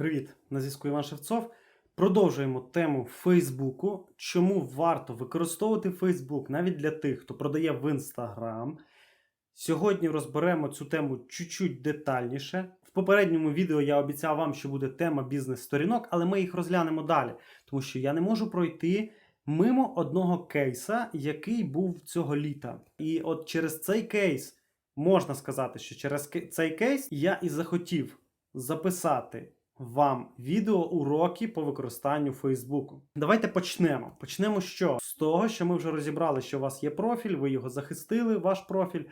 Привіт, на зв'язку Іван Шевцов. Продовжуємо тему Фейсбуку. Чому варто використовувати Фейсбук навіть для тих, хто продає в Інстаграм. Сьогодні розберемо цю тему чуть-чуть детальніше. В попередньому відео я обіцяв вам, що буде тема бізнес-сторінок, але ми їх розглянемо далі, тому що я не можу пройти мимо одного кейса, який був цього літа. І от через цей кейс можна сказати, що через цей кейс я і захотів записати вам відео уроки по використанню Фейсбуку. Давайте почнемо. Почнемо що? З того, що ми вже розібрали, що у вас є профіль, ви його захистили, ваш профіль.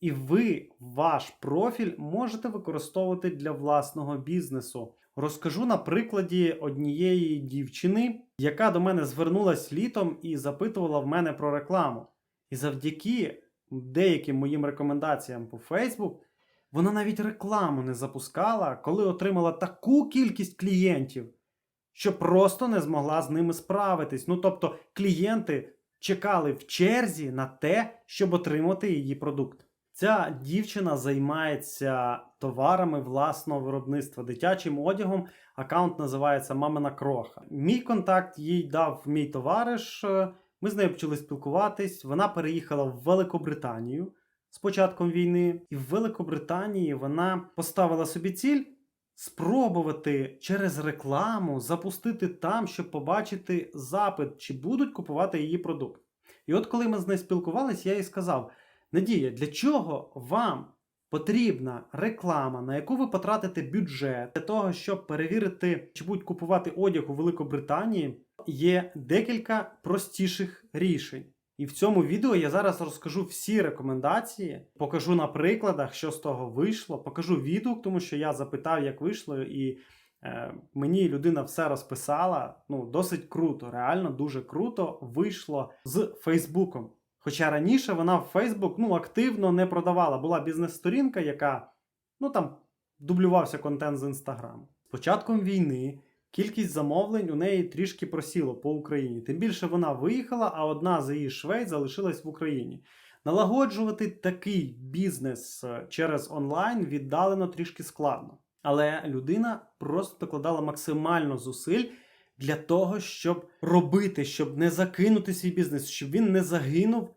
І ви ваш профіль можете використовувати для власного бізнесу. Розкажу на прикладі однієї дівчини, яка до мене звернулась літом і запитувала в мене про рекламу. І завдяки деяким моїм рекомендаціям по Facebook, вона навіть рекламу не запускала, коли отримала таку кількість клієнтів, що просто не змогла з ними справитись. Ну тобто, клієнти чекали в черзі на те, щоб отримати її продукт. Ця дівчина займається товарами власного виробництва, дитячим одягом. Аккаунт називається Мамина Кроха. Мій контакт їй дав мій товариш. Ми з нею почали спілкуватись. Вона переїхала в Великобританію з початком війни, і в Великобританії вона поставила собі ціль спробувати через рекламу запустити там, щоб побачити запит, чи будуть купувати її продукт. І от коли ми з нею спілкувалися, я їй сказав: Надія, для чого вам потрібна реклама, на яку ви потратите бюджет для того, щоб перевірити, чи будуть купувати одяг у Великобританії, є декілька простіших рішень. І в цьому відео я зараз розкажу всі рекомендації, покажу на прикладах, що з того вийшло, покажу відгук, тому що я запитав, як вийшло, і е, мені людина все розписала. Ну, досить круто, реально дуже круто вийшло з Фейсбуком. Хоча раніше вона в Фейсбук ну, активно не продавала. Була бізнес-сторінка, яка ну там дублювався контент з Інстаграму. З початком війни кількість замовлень у неї трішки просіло по Україні. Тим більше вона виїхала, а одна з її швей залишилась в Україні. Налагоджувати такий бізнес е, через онлайн віддалено трішки складно. Але людина просто докладала максимально зусиль для того, щоб робити, щоб не закинути свій бізнес, щоб він не загинув,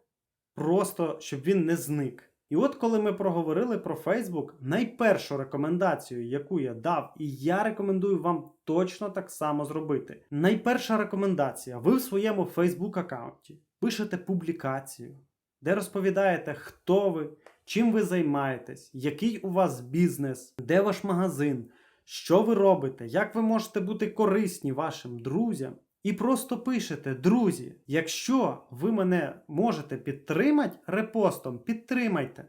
просто щоб він не зник. І от коли ми проговорили про Facebook, найпершу рекомендацію, яку я дав, і я рекомендую вам точно так само зробити. Найперша рекомендація: ви в своєму Facebook аккаунті пишете публікацію, де розповідаєте, хто ви, чим ви займаєтесь, який у вас бізнес, де ваш магазин, що ви робите, як ви можете бути корисні вашим друзям. І просто пишете, друзі, якщо ви мене можете підтримати репостом, підтримайте.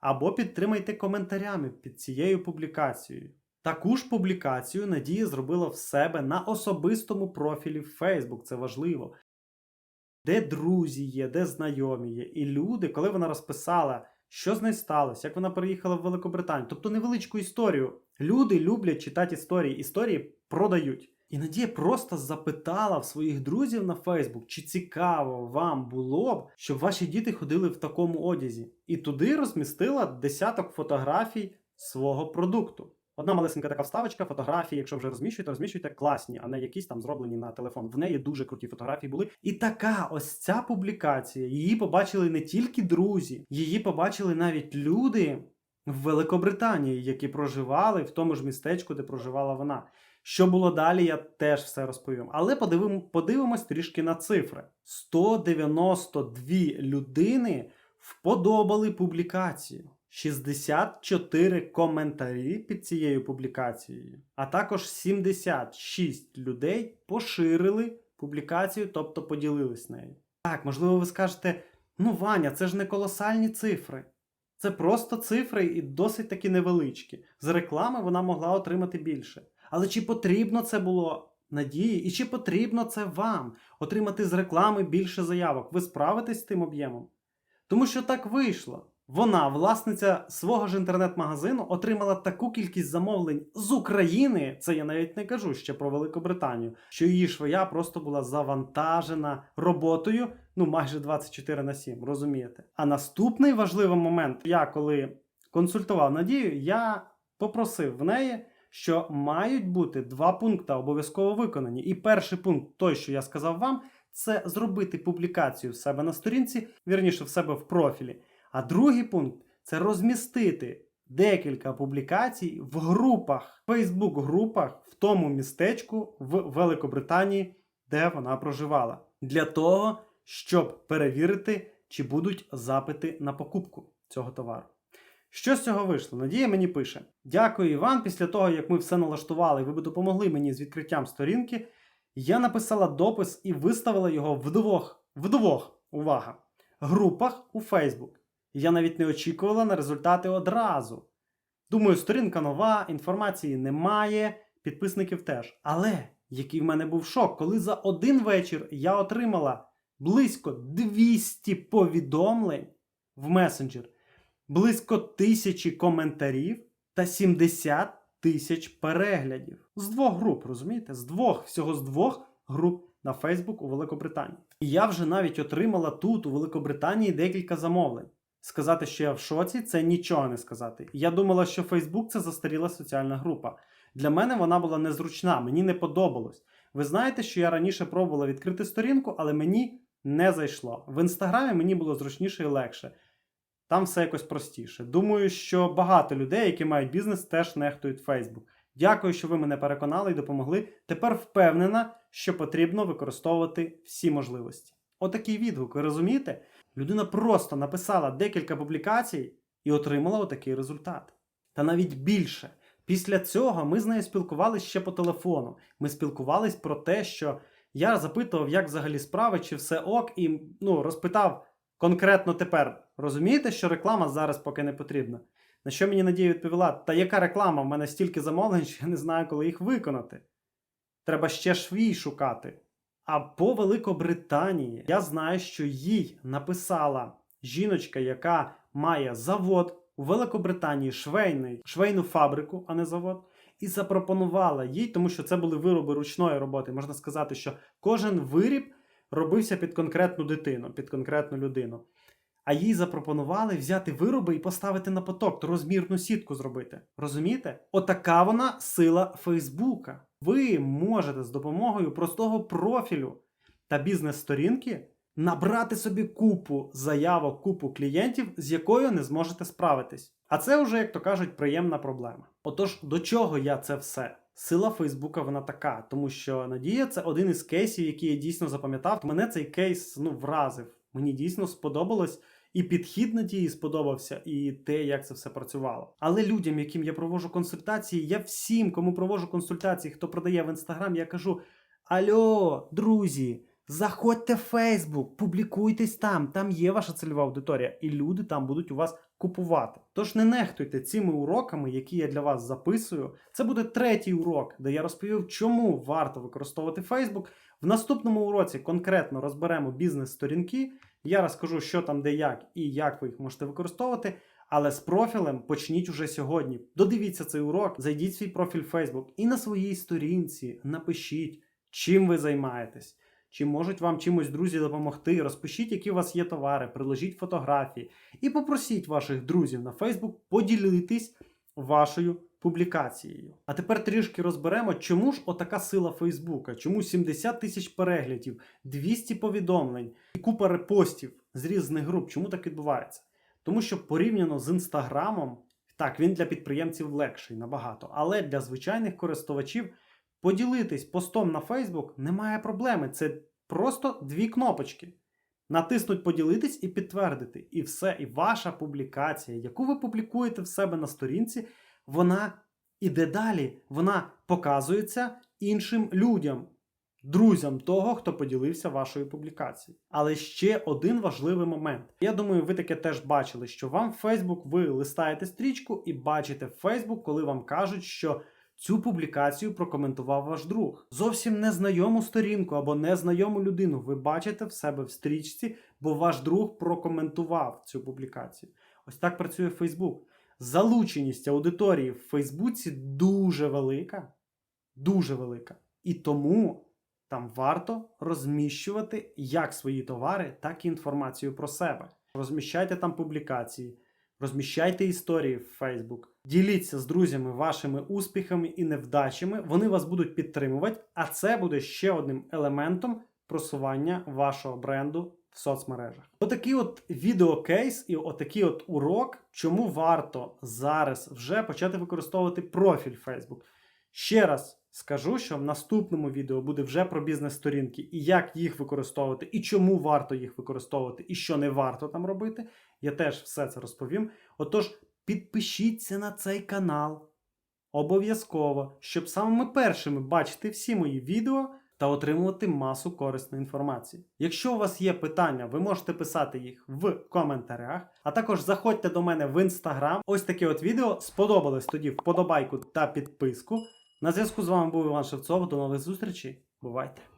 Або підтримайте коментарями під цією публікацією. Таку ж публікацію Надія зробила в себе на особистому профілі в Facebook, це важливо. Де друзі є, де знайомі є. І люди, коли вона розписала, що з нею сталося, як вона переїхала в Великобританію, тобто невеличку історію. Люди люблять читати історії, історії продають. І Надія просто запитала в своїх друзів на Фейсбук, чи цікаво вам було б, щоб ваші діти ходили в такому одязі. І туди розмістила десяток фотографій свого продукту. Одна малесенька така вставочка, фотографії, якщо вже розміщуєте, розміщуйте класні, а не якісь там зроблені на телефон. В неї дуже круті фотографії були. І така ось ця публікація. Її побачили не тільки друзі, її побачили навіть люди в Великобританії, які проживали в тому ж містечку, де проживала вона. Що було далі, я теж все розповім. Але подивимо, подивимось трішки на цифри: 192 людини вподобали публікацію. 64 коментарі під цією публікацією, а також 76 людей поширили публікацію, тобто поділились нею. Так, можливо, ви скажете: ну, Ваня, це ж не колосальні цифри. Це просто цифри і досить таки невеличкі. З реклами вона могла отримати більше. Але чи потрібно це було надії, і чи потрібно це вам отримати з реклами більше заявок? Ви справитесь з тим об'ємом? Тому що так вийшло. Вона, власниця свого ж інтернет-магазину, отримала таку кількість замовлень з України. Це я навіть не кажу ще про Великобританію, що її швея просто була завантажена роботою ну майже 24 на 7, розумієте? А наступний важливий момент, я коли консультував Надію, я попросив в неї що мають бути два пункти обов'язково виконані. І перший пункт, той, що я сказав вам, це зробити публікацію в себе на сторінці, вірніше в себе в профілі. А другий пункт це розмістити декілька публікацій в групах, Фейсбук-групах в тому містечку в Великобританії, де вона проживала, для того, щоб перевірити, чи будуть запити на покупку цього товару. Що з цього вийшло? Надія мені пише: Дякую, Іван. Після того, як ми все налаштували, і ви допомогли мені з відкриттям сторінки. Я написала допис і виставила його в двох, в двох, увага, групах у Facebook. Я навіть не очікувала на результати одразу. Думаю, сторінка нова, інформації немає, підписників теж. Але який в мене був шок, коли за один вечір я отримала близько 200 повідомлень в месенджер, близько тисячі коментарів та 70 тисяч переглядів. З двох груп, розумієте? З двох, всього з двох груп на Фейсбук у Великобританії. І я вже навіть отримала тут, у Великобританії, декілька замовлень. Сказати, що я в шоці, це нічого не сказати. Я думала, що Фейсбук це застаріла соціальна група. Для мене вона була незручна, мені не подобалось. Ви знаєте, що я раніше пробувала відкрити сторінку, але мені не зайшло. В інстаграмі мені було зручніше і легше. Там все якось простіше. Думаю, що багато людей, які мають бізнес, теж нехтують Facebook. Дякую, що ви мене переконали і допомогли. Тепер впевнена, що потрібно використовувати всі можливості. Отакий відгук, ви розумієте? Людина просто написала декілька публікацій і отримала отакий результат. Та навіть більше. Після цього ми з нею спілкувалися ще по телефону. Ми спілкувались про те, що я запитував, як взагалі справи, чи все ок, і ну, розпитав конкретно тепер. Розумієте, що реклама зараз поки не потрібна? На що мені Надія відповіла: Та яка реклама? В мене стільки замовлень, що я не знаю, коли їх виконати. Треба ще швій шукати. А по Великобританії я знаю, що їй написала жіночка, яка має завод у Великобританії швейний, швейну фабрику, а не завод, і запропонувала їй, тому що це були вироби ручної роботи. Можна сказати, що кожен виріб робився під конкретну дитину, під конкретну людину. А їй запропонували взяти вироби і поставити на поток, то розмірну сітку зробити. Розумієте? Отака вона сила Фейсбука. Ви можете з допомогою простого профілю та бізнес-сторінки набрати собі купу заявок, купу клієнтів, з якою не зможете справитись. А це вже, як то кажуть, приємна проблема. Отож, до чого я це все? Сила Фейсбука вона така, тому що Надія це один із кейсів, який я дійсно запам'ятав. Мене цей кейс ну вразив. Мені дійсно сподобалось. І підхід Надії сподобався, і те, як це все працювало. Але людям, яким я провожу консультації, я всім, кому провожу консультації, хто продає в інстаграм, я кажу: Альо, друзі, заходьте в Фейсбук, публікуйтесь там, там є ваша цільова аудиторія, і люди там будуть у вас купувати. Тож не нехтуйте цими уроками, які я для вас записую. Це буде третій урок, де я розповів, чому варто використовувати Фейсбук. В наступному уроці конкретно розберемо бізнес-сторінки. Я розкажу, що там, де як і як ви їх можете використовувати. Але з профілем почніть уже сьогодні. Додивіться цей урок, зайдіть в свій профіль Facebook і на своїй сторінці напишіть, чим ви займаєтесь, чи можуть вам чимось друзі допомогти. Розпишіть, які у вас є товари, приложіть фотографії і попросіть ваших друзів на Facebook поділитись вашою публікацією. А тепер трішки розберемо, чому ж отака сила Фейсбука, чому 70 тисяч переглядів, 200 повідомлень і купа репостів з різних груп. Чому так відбувається? Тому що порівняно з інстаграмом, так, він для підприємців легший набагато, але для звичайних користувачів поділитись постом на Фейсбук немає проблеми. Це просто дві кнопочки. Натиснуть поділитись і підтвердити. І все. І ваша публікація, яку ви публікуєте в себе на сторінці, вона іде далі. Вона показується іншим людям, друзям того, хто поділився вашою публікацією. Але ще один важливий момент. Я думаю, ви таке теж бачили, що вам в Facebook ви листаєте стрічку і бачите в Facebook, коли вам кажуть, що. Цю публікацію прокоментував ваш друг. Зовсім незнайому сторінку або незнайому людину ви бачите в себе в стрічці, бо ваш друг прокоментував цю публікацію. Ось так працює Facebook. Залученість аудиторії в Фейсбуці дуже велика, дуже велика. І тому там варто розміщувати як свої товари, так і інформацію про себе. Розміщайте там публікації, Розміщайте історії в Facebook. Діліться з друзями вашими успіхами і невдачами. Вони вас будуть підтримувати, а це буде ще одним елементом просування вашого бренду в соцмережах. Отакий от відеокейс і отакий от урок, чому варто зараз вже почати використовувати профіль Facebook. Ще раз скажу, що в наступному відео буде вже про бізнес-сторінки і як їх використовувати, і чому варто їх використовувати, і що не варто там робити. Я теж все це розповім. Отож, підпишіться на цей канал обов'язково, щоб самими першими бачити всі мої відео та отримувати масу корисної інформації. Якщо у вас є питання, ви можете писати їх в коментарях, а також заходьте до мене в інстаграм. Ось таке от відео сподобалось тоді вподобайку та підписку. На зв'язку з вами був Іван Шевцов. До нових зустрічей. Бувайте!